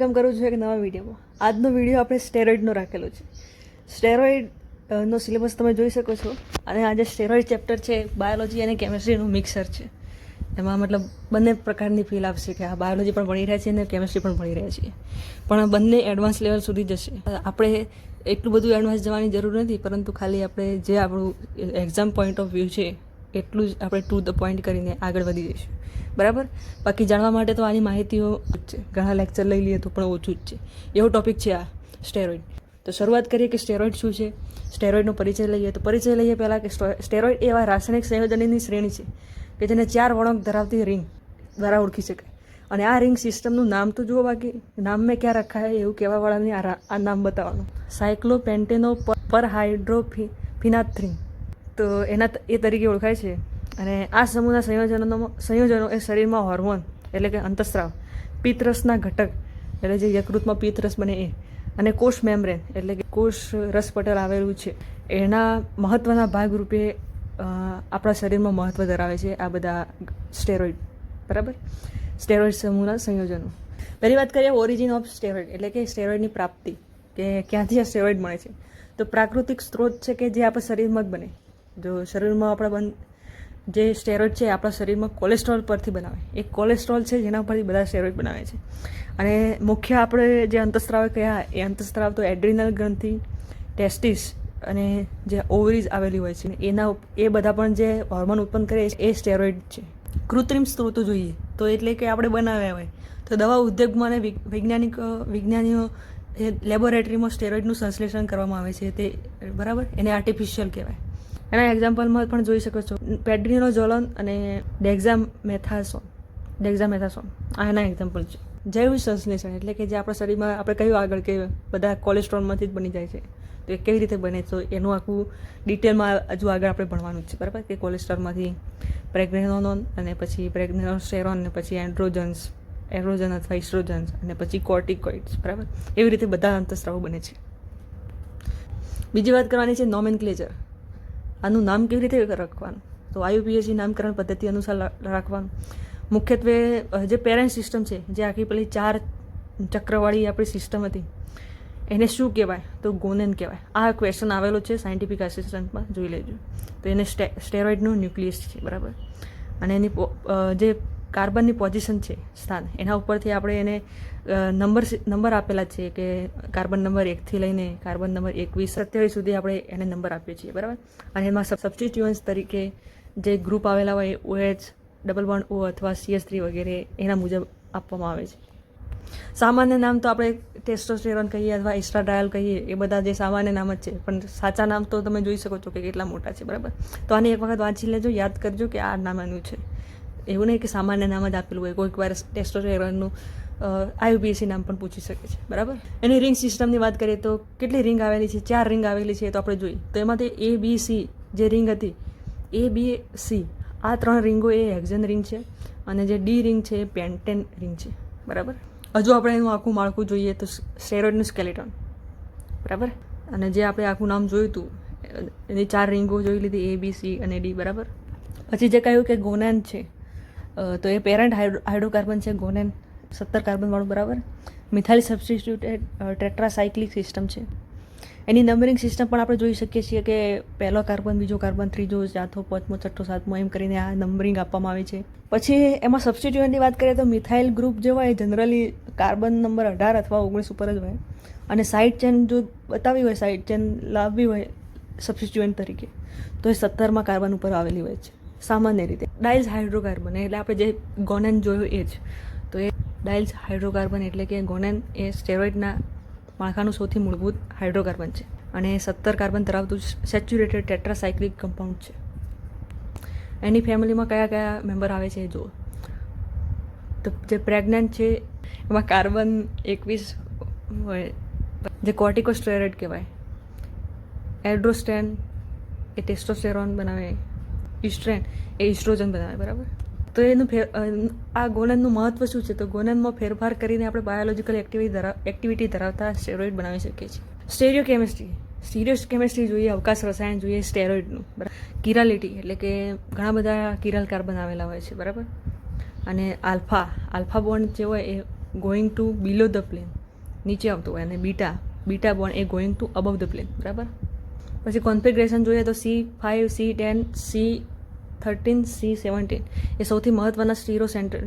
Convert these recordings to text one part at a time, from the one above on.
Welcome કરું છું એક નવા વિડીયોમાં. આજનો વીડિયો આપણે સ્ટેરોઇડનો રાખેલો છે. સ્ટેરોઇડનો સિલેબસ તમે જોઈ શકો છો. અને આ જે સ્ટેરોઇડ ચેપ્ટર છે, બાયોલોજી અને કેમેસ્ટ્રીનું મિક્સર છે. એમાં મતલબ બંને પ્રકારની ફીલ આપશે કે આ બાયોલોજી પણ ભણી રહ્યા છીએ અને કેમેસ્ટ્રી પણ ભણી રહ્યા છીએ. પણ બંને એડવાન્સ લેવલ સુધી જશે. આપણે એટલું બધું એડવાન્સ જવાની જરૂર નથી, પરંતુ ખાલી આપણે જે આપણું એક્ઝામ પોઈન્ટ ઓફ વ્યૂ છે એટલું જ આપણે ટુ ધ પોઈન્ટ કરીને આગળ વધી જઈશું. બરાબર? બાકી જાણવા માટે તો આની માહિતીઓ છે. ઘણા લેક્ચર લઈ લઈએ તો પણ ઓછું જ છે. એવો ટોપિક છે આ સ્ટેરોઇડ તો શરૂઆત કરીએ કે સ્ટેરોઇડ શું છે? સ્ટેરોઇડનો પરિચય લઈએ તો પરિચય લઈએ પહેલાં કે સ્ટેરોઇડ એવા રાસાયણિક સંયોજનની શ્રેણી છે કે જેને ચાર વળંક ધરાવતી રિંગ દ્વારા ઓળખી શકાય. અને આ રિંગ સિસ્ટમનું નામ તો જુઓ બાકી. નામ મેં ક્યાં રખાય એવું કહેવાવાળાને આ નામ બતાવવાનું. સાયક્લોપેન્ટેનો પર હાઇડ્રોફી હાઇડ્રોફિનાથ્રીન તો એના એ તરીકે ઓળખાય છે. અને આ સમૂહના સંયોજનો સંયોજનો એ શરીરમાં હોર્મોન એટલે કે અંતસ્રાવ પિત્તરસના ઘટક એટલે જે યકૃતમાં પિત્તરસ બને એ. અને કોષ મેમ્બ્રેન એટલે કે કોષ રસપટલ આવેલું છે. એના મહત્ત્વના ભાગરૂપે આપણા શરીરમાં મહત્ત્વ ધરાવે છે આ બધા સ્ટેરોઇડ. બરાબર? સ્ટેરોઇડ સમૂહના સંયોજનો. પહેલી વાત કરીએ ઓરિજિન ઓફ સ્ટેરોઇડ એટલે કે સ્ટેરોઇડની પ્રાપ્તિ, કે ક્યાંથી આ સ્ટેરોઇડ મળે છે. તો પ્રાકૃતિક સ્ત્રોત છે કે જે આપણા શરીરમાં જ બને. જો શરીરમાં આપણા બન જે સ્ટેરોઇડ છે આપણા શરીરમાં કોલેસ્ટ્રોલ પરથી બનાવે. એ કોલેસ્ટ્રોલ છે જેના પરથી બધા સ્ટેરોઇડ બનાવે છે. અને મુખ્ય આપણે જે અંતસ્ત્રાવ કયા, એ અંતસ્ત્રાવ તો એડ્રિનલ ગ્રંથિ ટેસ્ટિસ અને જે ઓવરીઝ આવેલી હોય છે, એના એ બધા પણ જે હોર્મોન ઉત્પન્ન કરે છે, એ સ્ટેરોઇડ છે. કૃત્રિમ સ્ત્રોતો જોઈએ તો એટલે કે આપણે બનાવ્યા હોય. તો દવા ઉદ્યોગમાં અને વૈજ્ઞાનિક, વિજ્ઞાનીઓ એ લેબોરેટરીમાં સ્ટેરોઇડનું સંશ્લેષણ કરવામાં આવે છે તે, બરાબર? એને આર્ટિફિશિયલ કહેવાય. એના એક્ઝામ્પલમાં પણ જોઈ શકો છો. પેડ્રીનો જોલન અને ડેક્ઝામ મેથાસોન ડેક્ઝામ મેથાસોન આ એના એક્ઝામ્પલ છે. જૈવ સંશ્લેષણ એટલે કે જે આપણા શરીરમાં આપણે કહ્યું આગળ કે બધા કોલેસ્ટ્રોલમાંથી જ બની જાય છે. તો એ કેવી રીતે બને? તો એનું આખું ડિટેલમાં હજુ આગળ આપણે ભણવાનું છે. બરાબર? કે કોલેસ્ટ્રોલમાંથી પ્રેગ્નેનોન અને પછી પ્રેગ્નેનોસ્ટેરોન અને પછી એન્ડ્રોજન્સ એન્ડ્રોજન અથવા ઇસ્ટ્રોજન્સ અને પછી કોર્ટિકોઇડ્સ બરાબર? એવી રીતે બધા અંતસ્ત્રાવો બને છે. બીજી વાત કરવાની છે નોમેન આનું નામ કેવી રીતે રાખવાનું? તો આયુપીએસસી નામકરણ પદ્ધતિ અનુસાર રાખવાનું. મુખ્યત્વે જે પેરેન્ટ સિસ્ટમ છે, જે આખી પેલી ચાર ચક્રવાળી આપણી સિસ્ટમ હતી, એને શું કહેવાય? તો ગોનેન કહેવાય. આ ક્વેશ્ચન આવેલો છે સાયન્ટિફિક આસિસ્ટન્ટમાં જોઈ લેજો. તો એને સ્ટે સ્ટેરોઇડનું ન્યુક્લિયસ છે, બરાબર? અને એની જે કાર્બનની પોઝિશન છે સ્થાન. એના ઉપરથી આપણે એને નંબર નંબર આપેલા છે કે કાર્બન નંબર એકથી લઈને કાર્બન નંબર એકવીસ સત્યાવીસ સુધી આપણે એને નંબર આપીએ છીએ, બરાબર? અને એમાં સબસ્ટિટ્યુઅન્સ તરીકે જે ગ્રુપ આવેલા હોય ઓએચ ડબલ વન ઓ અથવા સીએસ થ્રી વગેરે, એના મુજબ આપવામાં આવે છે. સામાન્ય નામ તો આપણે ટેસ્ટોસ્ટેરોન કહીએ અથવા એસ્ટ્રાડાયલ કહીએ, એ બધા જે સામાન્ય નામ જ છે. પણ સાચા નામ તો તમે જોઈ શકો છો કે કેટલા મોટા છે, બરાબર? તો આને એક વખત વાંચી લેજો, યાદ કરજો કે આ નામ એનું છે. એવું નહીં કે સામાન્ય નામ જ આપેલું હોય. કોઈક વાર ટેસ્ટોસ્ટેરોનનું આયુપીએસસી નામ પણ પૂછી શકે છે. બરાબર? એની રિંગ સિસ્ટમની વાત કરીએ તો કેટલી રિંગ આવેલી છે? ચાર રિંગ આવેલી છે તો આપણે જોઈ તો એમાંથી એ, બી, સી જે રિંગ હતી, એ, બી, સી આ ત્રણ રિંગો એ હેક્ઝન રિંગ છે અને જે ડી રિંગ છે એ પેન્ટેન રિંગ છે. બરાબર? હજુ આપણે એનું આખું માળખું જોઈએ તો સ્ટેરોઇડનું સ્કેલેટન બરાબર? અને જે આપણે આખું નામ જોયું હતું, એની ચાર રિંગો જોઈ લીધી, એ, બી, સી અને ડી બરાબર? પછી જે કહ્યું કે ગોનાન છે તો એ પેરેન્ટ હાઇડ્રોકાર્બન છે, ગોનેન સત્તર કાર્બનવાળું બરાબર? મિથાઇલ સબસ્ટિટ્યુટેડ ટેટ્રાસાયક્લિક સિસ્ટમ છે. એની નંબરિંગ સિસ્ટમ પણ આપણે જોઈ શકીએ છીએ કે પહેલો કાર્બન, બીજો કાર્બન, ત્રીજો ચાથો પાંચમો, છઠ્ઠો, સાતમો, એમ કરીને આ નંબરિંગ આપવામાં આવે છે. પછી એમાં સબસ્ટિટ્યુએન્ટની વાત કરીએ તો મિથાઇલ ગ્રુપ જે હોય જનરલી કાર્બન નંબર અઢાર અથવા ઓગણીસ ઉપર જ હોય. અને સાઇડ ચેન જો બતાવી હોય, સાઇડ ચેન લાવવી હોય સબસ્ટિટ્યુએન્ટ તરીકે, તો એ સત્તરમાં કાર્બન ઉપર આવેલી હોય છે. સામાન્ય રીતે. ડાઇલ્સ હાઇડ્રોકાર્બન એટલે આપણે જે ગોનેન જોયું એ જ. તો એ ડાઇલ્સ હાઇડ્રોકાર્બન એટલે કે ગોનેન એ સ્ટેરોઇડના માળખાનું સૌથી મૂળભૂત હાઇડ્રોકાર્બન છે. અને સત્તર કાર્બન ધરાવતું સેચ્યુરેટેડ ટેટ્રાસાયક્લિક કમ્પાઉન્ડ છે. એની ફેમિલીમાં કયા કયા મેમ્બર આવે છે એ જુઓ. તો જે પ્રેગ્નન્ટ છે, એમાં કાર્બન એકવીસ હોય. જે કોર્ટિકોસ્ટેરોઇડ કહેવાય. એડ્રોસ્ટેન એ ટેસ્ટોસ્ટેરોન બનાવે. ઇસ્ટ્રેન એ ઇસ્ટ્રોજન બનાવે, બરાબર? તો એનું ફેર આ ગોનનનું મહત્વ શું છે? તો ગોનનમાં ફેરફાર કરીને આપણે બાયોલોજિકલ એક્ટિવિટી ધરાવ એક્ટિવિટી ધરાવતા સ્ટેરોઇડ બનાવી શકીએ છીએ. સ્ટેરિયો કેમિસ્ટ્રી સ્ટીરિયો કેમિસ્ટ્રી જોઈએ, અવકાશ રસાયણ જોઈએ, સ્ટેરોઇડનું, બરાબર? કિરાલિટી, એટલે કે ઘણા બધા કિરાલ કાર્બન આવેલા હોય છે, બરાબર? અને આલ્ફા આલ્ફા બોન્ડ જે હોય એ going to below the plane નીચે આવતું હોય, અને beta beta bond A going to above the plane બરાબર? પછી કોન્ફિગ્રેશન જોઈએ તો C five C ten C thirteen C seventeen એ સૌથી મહત્ત્વના સ્ટીરો સેન્ટર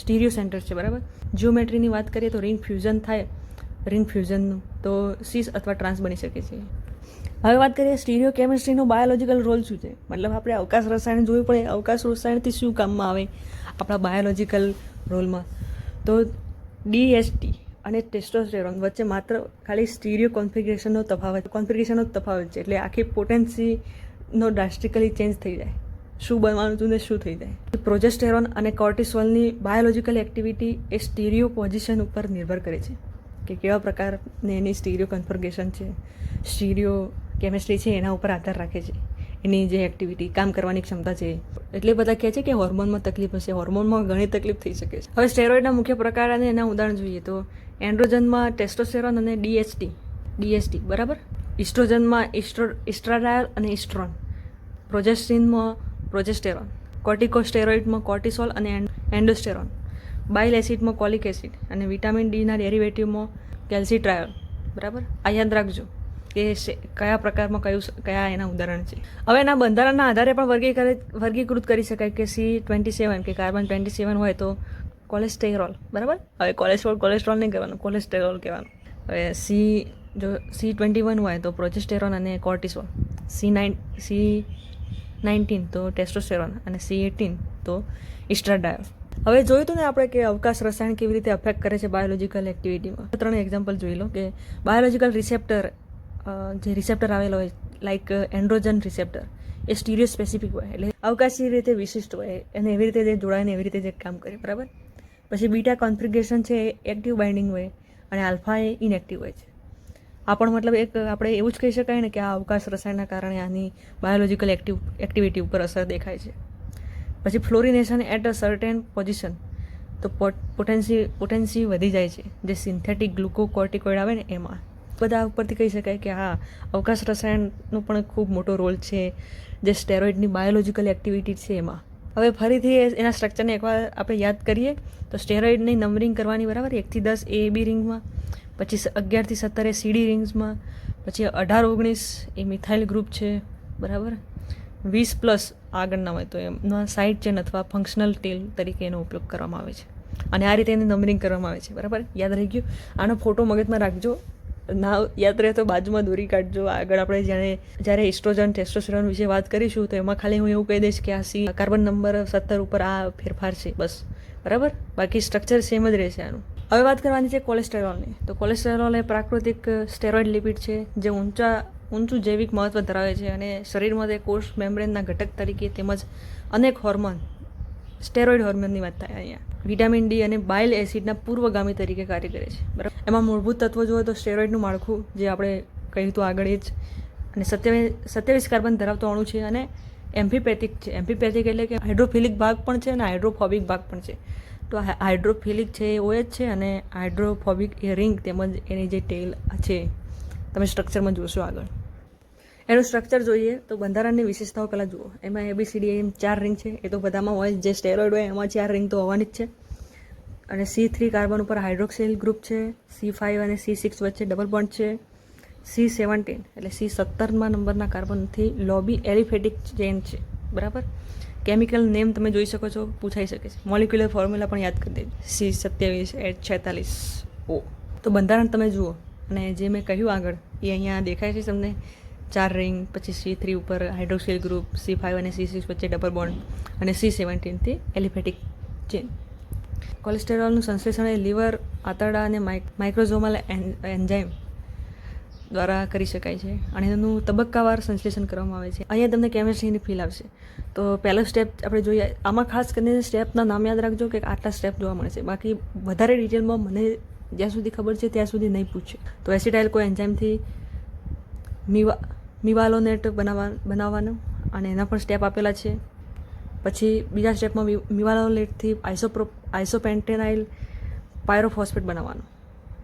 સ્ટીરિયો સેન્ટર છે, બરાબર? જીઓમેટ્રીની વાત કરીએ તો રિંગ ફ્યુઝન થાય. રિંગ ફ્યુઝનનું તો સીસ અથવા ટ્રાન્સ બની શકે છે. હવે વાત કરીએ સ્ટીરિયો કેમિસ્ટ્રીનો બાયોલોજીકલ રોલ શું છે? મતલબ આપણે અવકાશ રસાયણ જોયું, પણ એ અવકાશ રસાયણથી શું કામમાં આવે આપણા બાયોલોજીકલ રોલમાં? તો ડીએસટી અને ટેસ્ટોસ્ટેરોન વચ્ચે માત્ર ખાલી સ્ટીરિયો કોન્ફિગ્રેશનનો તફાવત કોન્ફિગ્રેશનનો તફાવત છે, એટલે આખી પોટેન્સીનો ડ્રાસ્ટિકલી ચેન્જ થઈ જાય. શું બનવાનું હતું ને શું થઈ જાય? પ્રોજેસ્ટેરોન અને કોર્ટિસોલની બાયોલોજીકલ એક્ટિવિટી એ સ્ટીરિયો પોઝિશન ઉપર નિર્ભર કરે છે. કે કેવા પ્રકારની એની સ્ટીરિયો કન્ફર્ગેશન છે સ્ટીરિયો કેમિસ્ટ્રી છે, એના ઉપર આધાર રાખે છે, એની જે એક્ટિવિટી કામ કરવાની ક્ષમતા છે. એટલે બધા કહે છે કે હોર્મોનમાં તકલીફ હશે હોર્મોનમાં ઘણી તકલીફ થઈ શકે છે. હવે સ્ટેરોઇડના મુખ્ય પ્રકાર અને એના ઉદાહરણ જોઈએ તો એન્ડ્રોજનમાં ટેસ્ટોસ્ટેરોન અને ડીએચટી ડીએસટી બરાબર? ઇસ્ટ્રોજનમાં ઇસ્ટ્રો ઇસ્ટ્રાડાયલ અને ઇસ્ટ્રોન પ્રોજેસ્ટિનમાં પ્રોજેસ્ટેરોન, કોર્ટિકોસ્ટેરોઇડમાં કોર્ટિસોલ અને એન્ડોસ્ટેરોન, બાઇલ એસિડમાં કોલિક એસિડ અને વિટામિન ડીના ડેરિવેટિવમાં કેલ્સીટ્રાયોલ. બરાબર? આ યાદ રાખજો કે કયા પ્રકારમાં કયું કયા એના ઉદાહરણ છે. હવે એના બંધારણના આધારે પણ વર્ગીકૃત વર્ગીકૃત કરી શકાય કે સી ટ્વેન્ટી સેવન, કે કાર્બન ટ્વેન્ટી સેવન હોય તો કોલેસ્ટેરોલ. બરાબર? હવે કોલેસ્ટ્રોલ કોલેસ્ટ્રોલ નહીં કહેવાનું, કોલેસ્ટેરોલ કહેવાનું. હવે સી, જો સી ટ્વેન્ટી વન હોય તો પ્રોજેસ્ટેરોન અને cortisol. C nine, C nineteen તો ટેસ્ટોસ્ટેરોન અને સી એટીન તો ઇસ્ટ્રાડાયોલ હવે જોયું હતું ને આપણે કે અવકાશ રસાયણ કેવી રીતે અફેક્ટ કરે છે બાયોલોજીકલ એક્ટિવિટીમાં ત્રણ એક્ઝામ્પલ જોઈ લો કે બાયોલોજીકલ રિસેપ્ટર જે રિસેપ્ટર આવેલો હોય લાઈક એન્ડ્રોજન રિસેપ્ટર એ સ્ટીરિયો સ્પેસિફિક હોય, એટલે અવકાશી રીતે વિશિષ્ટ હોય અને એવી રીતે જે જોડાયને એવી રીતે જે કામ કરે, બરાબર? પછી બીટા કોન્ફિગ્રેશન છે એ એક્ટિવ બાઇન્ડિંગ હોય, અને આલ્ફા એ ઇનએક્ટિવ હોય છે. આ પણ મતલબ એક આપણે એવું જ કહી શકાય ને કે આ અવકાશ રસાયણના કારણે આની બાયોલોજીકલ એક્ટિવ એક્ટિવિટી ઉપર અસર દેખાય છે. પછી fluorination at a certain position તો પોટેન્સી પોટેન્સી વધી જાય છે. જે સિન્થેટિક ગ્લુકોકોર્ટિકોઇડ આવે ને એમાં. બધા ઉપરથી કહી શકાય કે હા, અવકાશ રસાયણનો પણ ખૂબ મોટો રોલ છે. જે સ્ટેરોઇડની બાયોલોજિકલ એક્ટિવિટી છે એમાં. હવે ફરીથી એના સ્ટ્રક્ચરને એકવાર આપણે યાદ કરીએ, તો સ્ટેરોઇડની નંબરિંગ કરવાની બરાબર એકથી દસ એ બી રિંગમાં પછી અગિયારથી સત્તર એ સીડી રિંગ્સમાં, પછી અઢાર, ઓગણીસ એ મિથાઇલ ગ્રુપ છે, બરાબર? વીસ પ્લસ આગળના હોય તો એમના સાઇડ ચેન અથવા ફંક્શનલ ટેલ તરીકે એનો ઉપયોગ કરવામાં આવે છે. અને આ રીતે એની નંબરિંગ કરવામાં આવે છે, બરાબર? યાદ રહી ગયું? આનો ફોટો મગજમાં રાખજો. ના, યાદ રહે તો બાજુમાં દોરી કાઢજો. આગળ આપણે જ્યારે જ્યારે ઇસ્ટ્રોજન ટેસ્ટોસ્ટેરોન વિશે વાત કરીશું, તો એમાં ખાલી હું એવું કહી દઈશ કે આ સી કાર્બન નંબર સત્તર ઉપર આ ફેરફાર છે, બસ. બરાબર? બાકી સ્ટ્રક્ચર સેમ જ રહેશે આનું. હવે વાત કરવાની છે કોલેસ્ટેરોલની. તો કોલેસ્ટેરોલ એ પ્રાકૃતિક સ્ટેરોઇડ લિપિડ છે, જે ઊંચા, ઊંચું જૈવિક મહત્વ ધરાવે છે અને શરીરમાં તે કોષ મેમ્બ્રેનના ઘટક તરીકે તેમજ અનેક હોર્મોન, સ્ટેરોઇડ હોર્મોનની વાત થાય અહીંયા. વિટામિન ડી અને બાઇલ એસિડના પૂર્વગામી તરીકે કાર્ય કરે છે. બરાબર? એમાં મૂળભૂત તત્વો જોઈએ તો સ્ટેરોઇડનું માળખું, જે આપણે કહ્યું હતું આગળ એ જ. અને સત્યાવીસ સત્યાવીસ કાર્બન ધરાવતો અણુ છે અને એમ્ફીપેથિક છે. એમ્ફીપેથિક એટલે કે હાઇડ્રોફિલિક ભાગ પણ છે અને હાઇડ્રોફોબિક ભાગ પણ છે. તો હાઇડ્રોફિલિક છે એ ઓએચ છે અને હાઇડ્રોફોબિક એ રિંગ તેમજ એની જે ટેલ છે, તમે સ્ટ્રક્ચરમાં જોશો આગળ. એનું સ્ટ્રક્ચર જોઈએ તો બંધારણની વિશેષતાઓ પહેલાં જુઓ. એમાં એબીસીડી એમ ચાર રિંગ છે. એ તો બધામાં હોય. જે. સ્ટેરોઇડ હોય એમાં ચાર રિંગ તો હોવાની જ છે. અને સી થ્રી કાર્બન ઉપર હાઇડ્રોક્સિલ ગ્રુપ છે. સી ફાઇવ અને સી સિક્સ વચ્ચે ડબલ બોન્ડ છે. સી સેવન્ટીન એટલે સી સત્તરમાં નંબરના કાર્બનથી લોબી એલિફેટિક ચેન છે. બરાબર? કેમિકલ નેમ તમે જોઈ શકો છો, પૂછાઈ શકે છે. મોલિક્યુલર ફોર્મ્યુલા પણ યાદ કરી દેજો. સી સત્યાવીસ એચ છેતાલીસ. ઓ. તો બંધારણ તમે જુઓ. અને જે મેં કહ્યું આગળ, એ અહીંયા દેખાય છે તમને. ચાર રિંગ, પછી સી થ્રી ઉપર હાઇડ્રોક્સિલ ગ્રુપ સી ફાઇવ અને સી સિક્સ વચ્ચે ડબલ બોન્ડ, અને સી સેવન્ટીનથી એલિફેટિક ચેન. કોલેસ્ટેરોલનું સંશ્લેષણ એ લીવર, આંતરડા અને માઇક્રોઝોમલ એન્ઝાઇમ દ્વારા કરી શકાય છે. અને એનું તબક્કાવાર સંશ્લેષણ કરવામાં આવે છે. અહીંયા તમને કેમેસ્ટ્રીની ફીલ આવશે. તો પહેલો સ્ટેપ આપણે જોઈએ, આમાં ખાસ કરીને સ્ટેપના નામ યાદ રાખજો કે આટલા સ્ટેપ જોવા મળે છે. બાકી વધારે ડિટેલમાં મને જ્યાં સુધી ખબર છે ત્યાં સુધી નહીં પૂછે. તો એસિટાઇલ કોઈ એન્ઝાઇમથી મીવા, મિવાલોનેટ બનાવવા બનાવવાનો અને એના પણ સ્ટેપ આપેલા છે. પછી બીજા સ્ટેપમાં મિવાલોનેટથી આઇસોપ્રો આઇસોપેન્ટેનાઇલ પાયરોફોસ્ફેટ બનાવવાનું.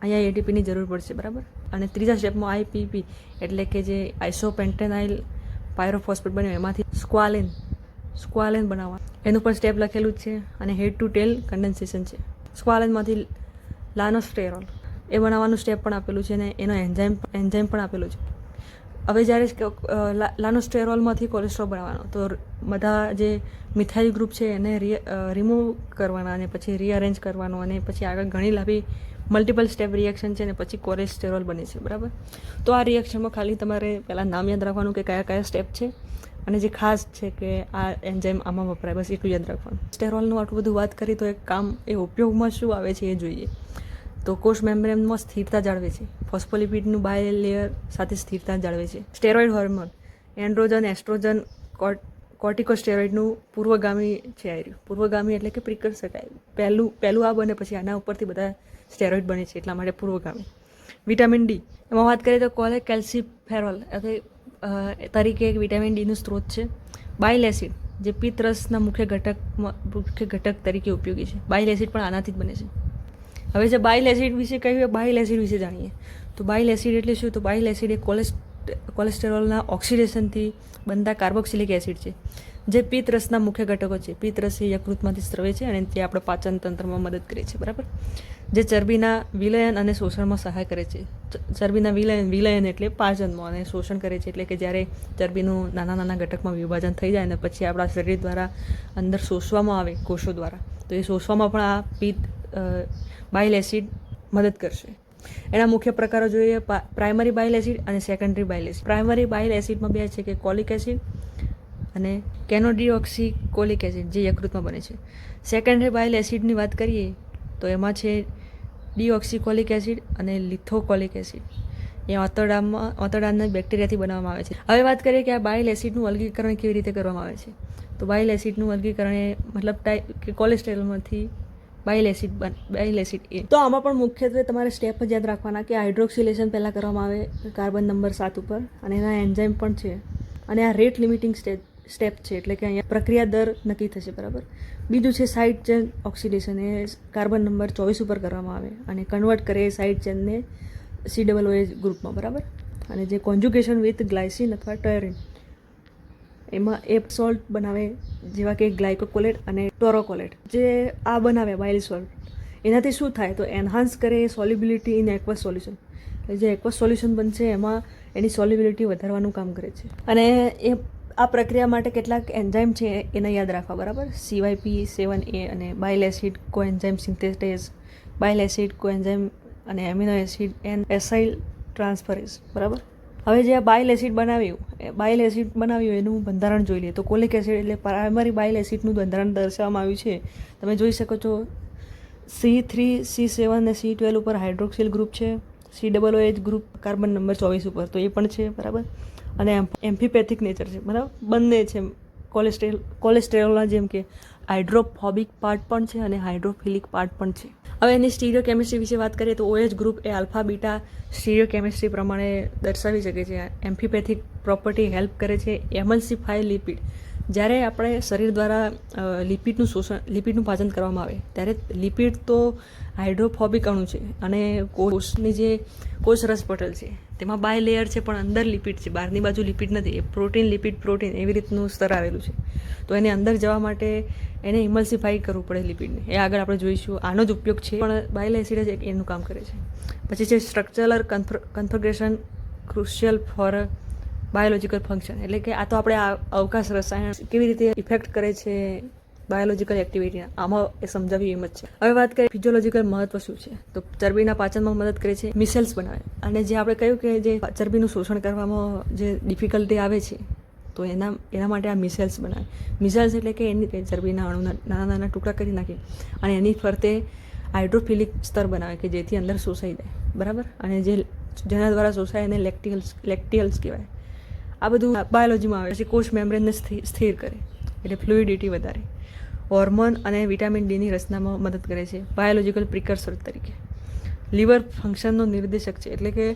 અહીંયા એટીપીની જરૂર પડશે, બરાબર? અને ત્રીજા સ્ટેપમાં આઈપીપી એટલે કે જે આઇસોપેન્ટેનાઇલ પાયરોફોસ્ફેટ બન્યું, એમાંથી સ્ક્વાલેન સ્ક્વાલેન બનાવવા. એનું પણ સ્ટેપ લખેલું છે અને હેડ ટુ ટેલ કન્ડેન્સેશન છે. સ્ક્વાલેનમાંથી લાનોસ્ટેરોલ, એ બનાવવાનું સ્ટેપ પણ આપેલું છે અને એનો એન્ઝાઇમ એન્ઝાઇમ પણ આપેલું છે. હવે જ્યારે લાનોસ્ટેરોલમાંથી કોલેસ્ટ્રોલ બનાવવાનો, તો બધા જે મિથાઈલ ગ્રુપ છે એને રિમૂવ કરવાના અને પછી રીઅરેન્જ કરવાનો અને પછી આગળ ઘણી લાંબી મલ્ટિપલ સ્ટેપ રિએક્શન છે ને પછી કોલેસ્ટેરોલ બને છે, બરાબર? તો આ રિએક્શનમાં ખાલી તમારે પહેલાં નામ યાદ રાખવાનું કે કયા કયા સ્ટેપ છે અને જે ખાસ છે કે આ એન્ઝાઇમ આમાં વપરાય, બસ એટલું યાદ રાખવાનું. સ્ટેરોલનું આટલું બધું વાત કરી તો એક કામ એ ઉપયોગમાં શું આવે છે એ જોઈએ. તો કોષ મેમ્બ્રેનમાં સ્થિરતા જાળવે છે. ફોસ્ફોલિપિડનું બાય લેયર સાથે સ્થિરતા જાળવે છે. સ્ટેરોઇડ હોર્મોન, એન્ડ્રોજન, એસ્ટ્રોજન કોર્ટિકોસ્ટેરોઇડનું પૂર્વગામી છે આવ્યું પૂર્વગામી એટલે કે પ્રિકર્સર પહેલું પહેલું આ બને પછી આના ઉપરથી બધા સ્ટેરોઇડ બને છે એટલા માટે પૂર્વગામી વિટામિન ડી. એમાં વાત કરીએ તો કોલે કેલ્સીફેરોલ તરીકે એક વિટામિન ડીનું સ્ત્રોત છે. બાઇલ એસિડ, જે પિત્તરસના મુખ્ય ઘટક મુખ્ય ઘટક તરીકે ઉપયોગી છે. બાઇલ એસિડ પણ આનાથી જ બને છે. હવે જે બાઇલ એસિડ વિશે કહ્યું બાઇલ એસિડ વિશે જાણીએ. તો બાઇલ એસિડ એટલે શું? તો બાઇલ એસિડ એ કોલેસ્ટ, કોલેસ્ટેરોલના ઓક્સિડેશનથી બનતા કાર્બોક્સિલિક એસિડ છે, જે પિત્તરસના મુખ્ય ઘટકો છે. પિત્તરસ એ યકૃતમાંથી સ્ત્રવે છે અને તે આપણા પાચન તંત્રમાં મદદ કરે છે. બરાબર? જે ચરબીના વિલયન અને શોષણમાં સહાય કરે છે. ચરબીના વિલયન વિલયન એટલે પાચનમાં અને શોષણ કરે છે એટલે કે જ્યારે ચરબીનું નાના નાના ઘટકમાં વિભાજન થઈ જાય અને પછી આપણા શરીર દ્વારા અંદર શોષવામાં આવે કોષો દ્વારા, તો એ શોષવામાં પણ આ પિત્ત બાઇલ એસિડ મદદ કરશે. એના મુખ્ય પ્રકારો જોઈએ પ્રાઇમરી બાઇલ એસિડ અને secondary bile acid primary bile એસિડમાં બે છે કે કોલિક એસિડ અને કેનોડીઓક્સી કોલિક એસિડ જે યકૃતમાં બને છે. સેકન્ડરી બાઇલ એસિડની વાત કરીએ, તો એમાં છે ડીઓક્સીકોલિક એસિડ અને લિથોકોલિક એસિડ. એ ઓતરડામાં ઓતરડાના બેક્ટેરિયાથી બનાવવામાં આવે છે. હવે વાત કરીએ કે આ બાઇલ એસિડનું અલગીકરણ કેવી રીતે કરવામાં આવે છે. તો બાઇલ એસિડનું અલગીકરણ એ મતલબ ટાઈ કે કોલેસ્ટ્રોલમાંથી બાઇલ એસિડ બાઇલ એસિડ એ. તો આમાં પણ મુખ્યત્વે તમારે સ્ટેપ જ યાદ રાખવાના કે હાઇડ્રોક્સિલેશન પહેલાં કરવામાં આવે, કાર્બન નંબર સાત ઉપર. અને એના એન્ઝાઇમ પણ છે. અને આ રેટ લિમિટિંગ સ્ટેપ સ્ટેપ છે એટલે કે અહીંયા પ્રક્રિયા દર નક્કી થશે, બરાબર? બીજું છે સાઇડ ચેન ઓક્સિડેશન એ કાર્બન નંબર ચોવીસ ઉપર કરવામાં આવે અને કન્વર્ટ કરે સાઇડ ચેનને સી ડબલ ઓએ ગ્રુપમાં, બરાબર? અને જે કોન્જ્યુકેશન વિથ ગ્લાયસિન અથવા ટયરિન એમાં એપ સોલ્ટ બનાવે જેવા કે ગ્લાયકોકોલેટ અને ટોરોકોલેટ જે આ બનાવે બાઇલ સોલ્ટ એનાથી શું થાય? તો એન્હાન્સ કરે સોલ્યુબિલિટી ઇન એક્વસ સોલ્યુશન જે એક્વસ સોલ્યુશન બનશે, એમાં એની સોલ્યુબિલિટી વધારવાનું કામ કરે છે. અને એ આ પ્રક્રિયા માટે કેટલાક એન્ઝાઇમ છે એને યાદ રાખવા, બરાબર? સીવાયપી સેવન એ અને બાઇલ એસિડ કોએન્ઝાઇમ સિન્થેટેઝ બાઇલ એસિડ કોએન્ઝાઇમ અને amino acid N acyl transferase બરાબર? હવે જે આ બાઇલ એસિડ બનાવ્યું, એ બાઇલ એસિડ બનાવ્યું એનું બંધારણ જોઈ લઈએ તો કોલિક એસિડ એટલે પ્રાઇમરી બાઇલ એસિડનું બંધારણ દર્શાવવામાં આવ્યું છે. તમે જોઈ શકો છો સી થ્રી સી સેવન અને સી ટ્વેલ્વ ઉપર હાઇડ્રોક્સિલ ગ્રુપ છે. C double H group carbon number ચોવીસ ઉપર, તો એ પણ છે, બરાબર? અને એમ્ફીપેથિક નેચર છે. બરાબર બંને છે. કોલેસ્ટ્રેલ કોલેસ્ટ્રેરોલના જેમ કે હાઇડ્રોફોબિક પાર્ટ પણ છે અને હાઇડ્રોફિલિક પાર્ટ પણ છે. હવે એની સ્ટીરિયો કેમિસ્ટ્રી વિશે વાત કરીએ તો ઓએચ ગ્રુપ એ આલ્ફા બીટા સ્ટીરિયો કેમિસ્ટ્રી પ્રમાણે દર્શાવી શકે છે. એમ્ફીપેથિક પ્રોપર્ટી હેલ્પ કરે છે. એમલ્સિફાય લિપિડ જ્યારે આપણે શરીર દ્વારા લિપિડનું શોષણ, લિપિડનું પાચન કરવામાં આવે, ત્યારે લિપિડ તો હાઇડ્રોફોબિક અણુ છે અને કોષની જે કોષ રસપટલ છે, તેમાં બાય લેયર છે પણ અંદર લિપિડ છે, બહારની બાજુ લિપિડ નથી, એ પ્રોટીન, લિપિડ પ્રોટીન એવી રીતનું સ્તર આવેલું છે. તો એને અંદર જવા માટે એને ઇમલ્સિફાઈ કરવું પડે લિપિડને. એ આગળ આપણે જોઈશું. આનો જ ઉપયોગ છે, પણ બાયલ એસિડ જ એનું કામ કરે છે. પછી છે structural configuration crucial for biological function એટલે કે આ તો આપણે આ અવકાશ રસાયણ કેવી રીતે ઇફેક્ટ કરે છે બાયોલોજિકલ એક્ટિવિટી આમાં એ સમજાવી એમ જ છે. હવે વાત કરીએ ફિઝિયોલોજિકલ મહત્વ શું છે? તો ચરબીના પાચનમાં મદદ કરે છે મિસેલ્સ બનાવે. અને જે આપણે કહ્યું કે જે ચરબીનું શોષણ કરવામાં જે ડિફિકલ્ટી આવે છે, તો એના એના માટે આ મિસેલ્સ બનાવે. મિસેલ્સ એટલે કે એની ચરબીના અણુના નાના નાના ટુકડા કરી નાખે અને એની ફરતે હાઇડ્રોફિલિક સ્તર બનાવે કે જેથી અંદર શોષાઈ જાય. બરાબર? અને જે, જેના દ્વારા શોષાય એને લેક્ટિયલ્સ લેક્ટિયલ્સ કહેવાય. આ બધું બાયોલોજીમાં આવે છે. કોષ મેમ્બ્રેનને સ્થિર કરે. એટલે ફ્લુઇડિટી વધારે. હોર્મોન અને વિટામિન ડીની રચનામાં મદદ કરે છે. બાયોલોજિકલ પ્રિકર્સર તરીકે. લીવર ફંક્શનનો નિર્દેશક છે. એટલે કે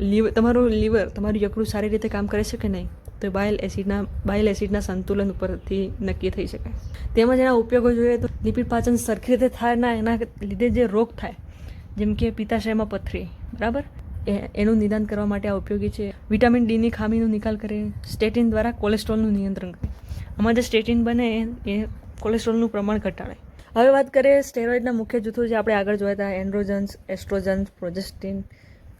લીવર તમારું લીવર, તમારું યકૃત સારી રીતે કામ કરે છે કે નહીં? તો બાયલ એસિડના બાયલ એસિડના સંતુલન ઉપરથી નક્કી થઈ શકાય. તેમજ એના ઉપયોગો જોઈએ તો લિપિડ પાચન સરખી રીતે થાય ના, એના લીધે જે રોગ થાય, જેમ કે પિત્તાશયમાં પથરી. બરાબર? એનું નિદાન કરવા માટે આ ઉપયોગી છે. વિટામિન ડીની ખામીનો નિકાલ કરે, સ્ટેટિન દ્વારા કોલેસ્ટ્રોલનું નિયંત્રણ કરે. આમાં જે સ્ટેટિન બને, એ- કોલેસ્ટ્રોલનું પ્રમાણ ઘટાડે. હવે વાત કરીએ સ્ટેરોઇડના મુખ્ય જૂથો જે આપણે આગળ જોયા હતા, એન્ડ્રોજન્સ, એસ્ટ્રોજન્સ, પ્રોજેસ્ટિન,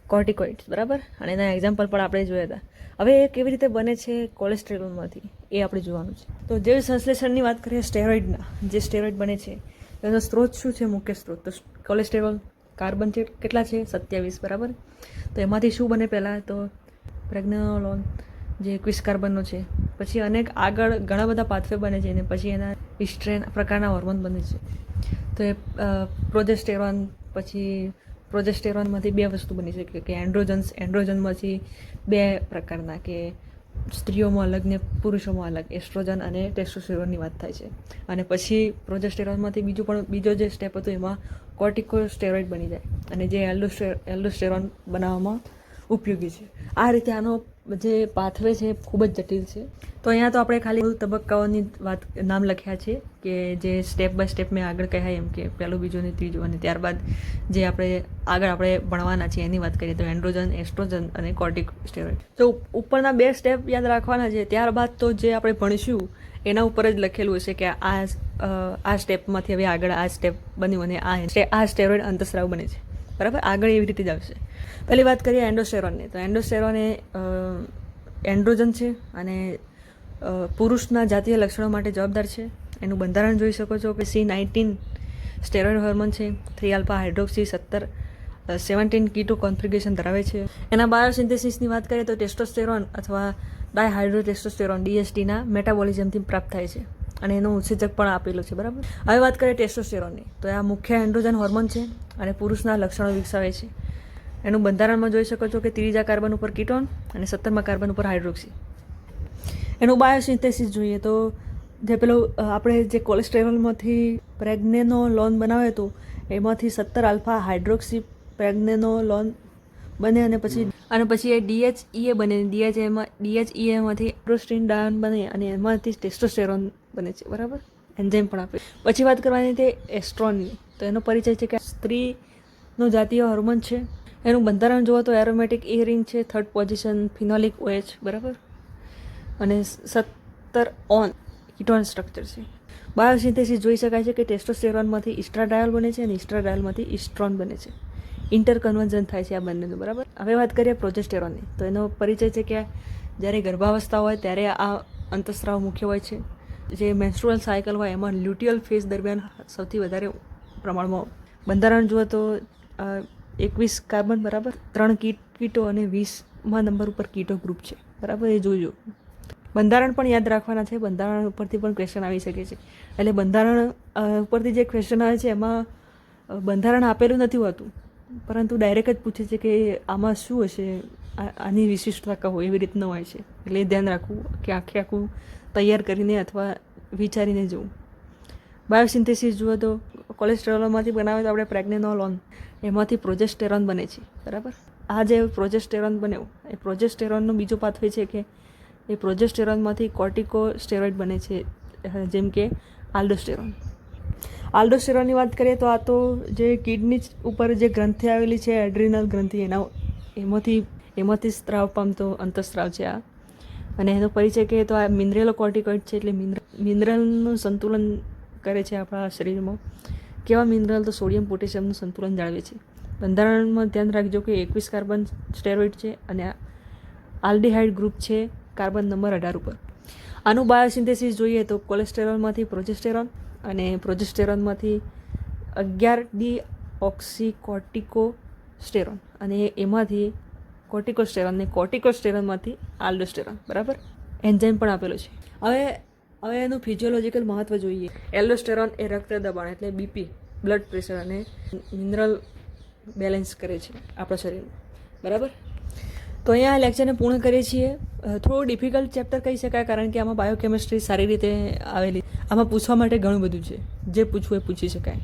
કોર્ટિકોઇડ્સ, બરાબર? અને એના એક્ઝામ્પલ પણ આપણે જોયા હતા. હવે એ કેવી રીતે બને છે કોલેસ્ટ્રોલમાંથી? એ આપણે જોવાનું છે. તો જૈવ સંશ્લેષણની વાત કરીએ સ્ટેરોઇડના, જે સ્ટેરોઇડ બને છે એનો સ્ત્રોત શું છે? મુખ્ય સ્ત્રોત. તો કોલેસ્ટ્રોલ કાર્બન છે, કેટલા છે? સત્યાવીસ, બરાબર? તો એમાંથી શું બને પહેલાં? તો પ્રેગ્નોલોન જે એકવીસ કાર્બનનો છે. પછી અનેક આગળ ઘણા બધા પાથવે બને છે અને પછી એના ઇસ્ટ્રેન પ્રકારના હોર્મોન બને છે. તો એ પ્રોજેસ્ટેરોન પછી પ્રોજેસ્ટેરોનમાંથી બે વસ્તુ બની શકે કે એન્ડ્રોજન્સ એન્ડ્રોજનમાંથી બે પ્રકારના, કે સ્ત્રીઓમાં અલગ ને પુરુષોમાં અલગ, એસ્ટ્રોજન અને ટેસ્ટોસ્ટેરોનની વાત થાય છે. અને પછી પ્રોજેસ્ટેરોનમાંથી બીજું પણ, બીજો જે સ્ટેપ હતો એમાં કોર્ટિકોસ્ટેરોઇડ બની જાય. અને જે એલ્ડોસ્ટે એલ્ડોસ્ટેરોન બનાવવામાં ઉપયોગી છે. આ રીતે આનો જે પાથવે છે, ખૂબ જ જટિલ છે. તો અહીંયા તો આપણે ખાલી તબક્કાઓની વાત, નામ લખ્યા છે કે જે સ્ટેપ બાય સ્ટેપ મેં આગળ કહ્યા એમ કે પહેલું, બીજું ને ત્રીજું અને ત્યારબાદ જે આપણે આગળ આપણે ભણવાના છે એની વાત કરીએ તો એન્ડ્રોજન, એસ્ટ્રોજન અને કોર્ટિક સ્ટેરોઇડ તો ઉપરના બે સ્ટેપ યાદ રાખવાના છે. ત્યારબાદ તો જે આપણે ભણીશું, એના ઉપર જ લખેલું હશે કે આ આ સ્ટેપમાંથી હવે આગળ આ સ્ટેપ બન્યું અને આ સ્ટે- આ સ્ટેરોઇડ અંતસ્રાવ બને છે. બરાબર? આગળ એવી રીતે જ આવશે. પહેલી વાત કરીએ એન્ડોસ્ટેરોનની તો એન્ડોસ્ટેરોન એ એન્ડ્રોજન છે અને પુરુષના જાતીય લક્ષણો માટે જવાબદાર છે. એનું બંધારણ જોઈ શકો છો કે સી નાઇન્ટીન સ્ટેરોઇડ હોર્મોન છે. થ્રી આલ્ફા હાઇડ્રોક્સી સત્તર સેવન્ટીન કીટો કોન્ફિગરેશન ધરાવે છે. એના બાયોસિન્થેસિસની વાત કરીએ તો ટેસ્ટોસ્ટેરોન અથવા ડાયહાઇડ્રો ટેસ્ટોસ્ટેરોન ડીએસટીના મેટાબોલિઝમથી પ્રાપ્ત થાય છે. અને એનું ઉત્સેચક પણ આપેલું છે, બરાબર? હવે વાત કરીએ ટેસ્ટોસ્ટેરોનની તો આ મુખ્ય એન્ડ્રોજન હોર્મોન છે અને પુરુષના લક્ષણો વિકસાવે છે. એનું બંધારણમાં જોઈ શકો છો કે ત્રીજા કાર્બન ઉપર કીટોન અને સત્તરમાં કાર્બન ઉપર હાઇડ્રોક્સી એનું બાયોસિન્થેસિસ જોઈએ તો જે પેલો આપણે જે કોલેસ્ટ્રેરોલમાંથી પ્રેગ્નેનો લોન બનાવ્યો હતો એમાંથી સત્તર આલ્ફા હાઇડ્રોક્સી પ્રેગ્નેનો લોન બને અને પછી અને પછી એ ડીએચઈએ બને. ડીએચએમાં ડીએચઈએમાંથી પ્રોસ્ટિન ડાયન બને અને એમાંથી ટેસ્ટોસ્ટેરોન બને છે. બરાબર? એન્ઝાઇમ પણ આપે. પછી વાત કરવાની તે એસ્ટ્રોનની. તો એનો પરિચય છે કે સ્ત્રીનો જાતીય હોર્મોન છે. એનું બંધારણ જુઓ તો એરોમેટિક એ રિંગ છે, થર્ડ પોઝિશન ફિનોલિક ઓએચ. બરાબર? અને સત્તર ઓન કિટોન સ્ટ્રક્ચર છે. બાયોસિન્થેસિસ જોઈ શકાય છે કે ટેસ્ટોસ્ટેરોનમાંથી ઇસ્ટ્રાડાયલ બને છે અને ઇસ્ટ્રાડાયલમાંથી ઇસ્ટ્રોન બને છે. ઇન્ટરકન્વર્ઝન થાય છે આ બંનેનું, બરાબર? હવે વાત કરીએ પ્રોજેસ્ટેરોનની. તો એનો પરિચય છે કે જ્યારે ગર્ભાવસ્થા હોય ત્યારે આ અંતસ્રાવ મુખ્ય હોય છે. જે મેન્સ્ટ્રુઅલ સાયકલ હોય એમાં લ્યુટિયલ ફેઝ દરમિયાન સૌથી વધારે પ્રમાણમાં બંધારણ જુઓ તો એકવીસ કાર્બન, બરાબર? ત્રણ કીટ, કીટો અને વીસમાં નંબર ઉપર કીટો ગ્રુપ છે. બરાબર? એ જોજો. બંધારણ પણ યાદ રાખવાના છે. બંધારણ ઉપરથી પણ ક્વેશ્ચન આવી શકે છે. એટલે બંધારણ ઉપરથી જે ક્વેશ્ચન આવે છે એમાં બંધારણ આપેલું નથી હોતું. પરંતુ ડાયરેક્ટ જ પૂછે છે કે આમાં શું હશે? આની વિશિષ્ટતા કહો, એવી રીતનું હોય છે. એટલે ધ્યાન રાખવું કે આખે આખું તૈયાર કરીને અથવા વિચારીને જવું. બાયોસિન્થેસિસ જુઓ તો કોલેસ્ટ્રોલમાંથી બનાવે તો આપણે પ્રેગ્નેનોલોન, એમાંથી પ્રોજેસ્ટેરોન બને છે. બરાબર? આ જે પ્રોજેસ્ટેરોન બન્યું એ પ્રોજેસ્ટેરોનનો બીજો પાથવે છે કે એ પ્રોજેસ્ટેરોનમાંથી કોર્ટિકો સ્ટેરોઇડ બને છે, જેમ કે આલ્ડોસ્ટેરોન. આલ્ડોસ્ટેરોનની વાત કરીએ તો આ તો જે કિડની ઉપર જે ગ્રંથિ આવેલી છે, એડ્રિનલ ગ્રંથિ, એના એમાંથી એમાંથી સ્ત્રાવ પામતો અંતસ્ત્રાવ છે આ. અને એનો પરિચય કહીએ તો આ મિનરલો કોર્ટિકોઇડ છે એટલે મિનરલ મિનરલનું સંતુલન કરે છે આપણા શરીરમાં. કેવા મિનરલ? તો સોડિયમ, પોટેશિયમનું સંતુલન જાળવે છે. બંધારણમાં ધ્યાન રાખજો કે એકવીસ કાર્બન સ્ટેરોઇડ છે અને આલ્ડીહાઇડ ગ્રુપ છે કાર્બન નંબર અઢાર ઉપર. આનું બાયોસિન્થેસિસ જોઈએ તો કોલેસ્ટેરોલમાંથી પ્રોજેસ્ટેરોન અને પ્રોજેસ્ટેરોનમાંથી અગિયાર ડી ઓક્સીકોર્ટિકો સ્ટેરોન અને એમાંથી કોર્ટિકોસ્ટેરોન ને કોર્ટિકોસ્ટેરોનમાંથી આલ્ડોસ્ટેરોન બરાબર? એન્ઝાઇમ પણ આપેલો છે. હવે હવે એનું ફિઝિયોલોજિકલ મહત્વ જોઈએ. એલ્ડોસ્ટેરોન એ રક્ત દબાણ એટલે બીપી બ્લડ પ્રેશર અને મિનરલ બેલેન્સ કરે છે આપણા શરીરમાં. બરાબર? તો અહીંયા આ લેક્ચરને પૂર્ણ કરીએ છીએ. થોડું ડિફિકલ્ટ ચેપ્ટર કહી શકાય કારણ કે આમાં બાયોકેમિસ્ટ્રી સારી રીતે આવેલી આમાં પૂછવા માટે ઘણું બધું છે. જે પૂછવું એ પૂછી શકાય.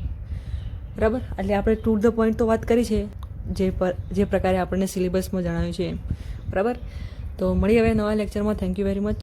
બરાબર? એટલે આપણે ટુ ધ પોઈન્ટ તો વાત કરી છે. જે પર, જે પ્રકારે આપણને સિલેબસમાં જણાવ્યું છે બરાબર? તો મળી હવે નવા લેક્ચરમાં થેન્ક યુ વેરી મચ